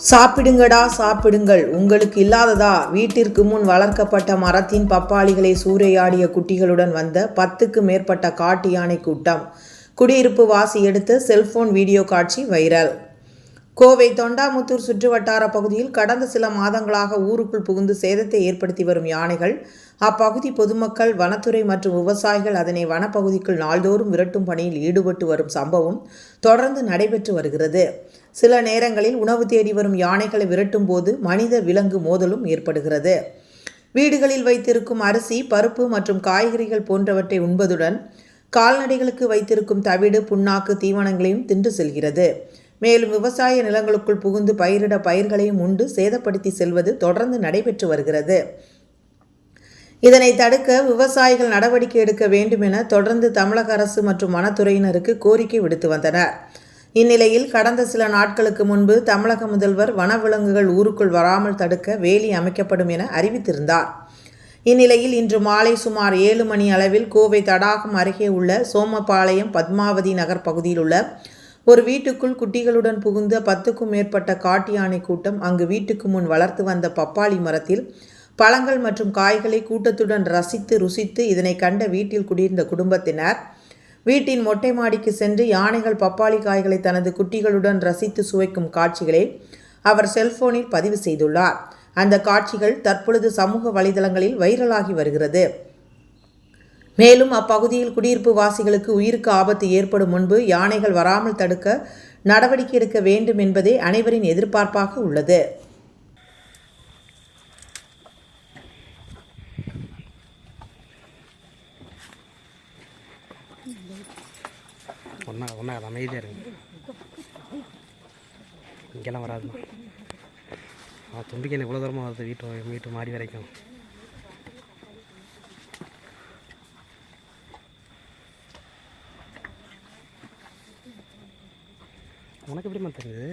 சாப்பிடுங்கடா சாப்பிடுங்கள். உங்களுக்கு இல்லாததா? வீட்டிற்கு முன் வளர்க்கப்பட்ட மரத்தின் பப்பாளிகளை சூறையாடிய குட்டிகளுடன் வந்த பத்துக்கு மேற்பட்ட காட்டு யானை கூட்டம் குடியிருப்பு வாசி எடுத்த செல்போன் வீடியோ காட்சி வைரல். கோவை தொண்டாமுத்தூர் சுற்றுவட்டார பகுதியில் கடந்த சில மாதங்களாக ஊருக்குள் புகுந்து சேதத்தை ஏற்படுத்தி வரும் யானைகள் அப்பகுதி பொதுமக்கள் வனத்துறை மற்றும் விவசாயிகள் அதனை வனப்பகுதிக்குள் நாள்தோறும் விரட்டும் பணியில் ஈடுபட்டு வரும் சம்பவம் தொடர்ந்து நடைபெற்று வருகிறது. சில நேரங்களில் உணவு தேடி வரும் யானைகளை விரட்டும் போது மனித விலங்கு மோதலும் ஏற்படுகிறது. வீடுகளில் வைத்திருக்கும் அரிசி பருப்பு மற்றும் காய்கறிகள் போன்றவற்றை உண்பதுடன் கால்நடைகளுக்கு வைத்திருக்கும் தவிடு புண்ணாக்கு தீவனங்களையும் தின்று செல்கிறது. மேலும் விவசாய நிலங்களுக்குள் புகுந்து பயிரிட பயிர்களையும் உண்டு சேதப்படுத்தி செல்வது தொடர்ந்து நடைபெற்று வருகிறது. இதனை தடுக்க விவசாயிகள் நடவடிக்கை எடுக்க வேண்டும் என தொடர்ந்து தமிழக அரசு மற்றும் வனத்துறையினருக்கு கோரிக்கை விடுத்து வந்தனர். இந்நிலையில் கடந்த சில நாட்களுக்கு முன்பு தமிழக முதல்வர் வனவிலங்குகள் ஊருக்குள் வராமல் தடுக்க வேலி அமைக்கப்படும் என அறிவித்திருந்தார். இந்நிலையில் இன்று மாலை சுமார் ஏழு மணி அளவில் கோவை தடாகம் அருகே உள்ள சோமபாளையம் பத்மாவதி நகர் பகுதியில் உள்ள ஒரு வீட்டுக்குள் குட்டிகளுடன் புகுந்த பத்துக்கும் மேற்பட்ட காட்டு யானை கூட்டம் அங்கு வீட்டுக்கு முன் வளர்த்து வந்த பப்பாளி மரத்தில் பழங்கள் மற்றும் காய்களை கூட்டத்துடன் ரசித்து ருசித்து இதனை கண்ட வீட்டில் குடியிருந்த குடும்பத்தினர் வீட்டின் மொட்டை மாடிக்கு சென்று யானைகள் பப்பாளி காய்களை தனது குட்டிகளுடன் ரசித்து சுவைக்கும் காட்சிகளை அவர் செல்போனில் பதிவு செய்துள்ளார். அந்த காட்சிகள் தற்பொழுது சமூக வலைதளங்களில் வைரலாகி வருகிறது. மேலும் அப்பகுதியில் குடியிருப்பு வாசிகளுக்கு உயிருக்கு ஆபத்து ஏற்படும் முன்பு யானைகள் வராமல் தடுக்க நடவடிக்கை எடுக்க வேண்டும் என்பதே அனைவரின் எதிர்பார்ப்பாக உள்ளது. ஒன்றா ஒன்றா அமைதியாக இருங்க. இங்கெல்லாம் வராதுமா. தும்பிக்கை இவ்வளோ தூரமாக வருது வீட்டு வீட்டு மாடி வரைக்கும். உனக்கு எப்படிம்மா தெரியுது?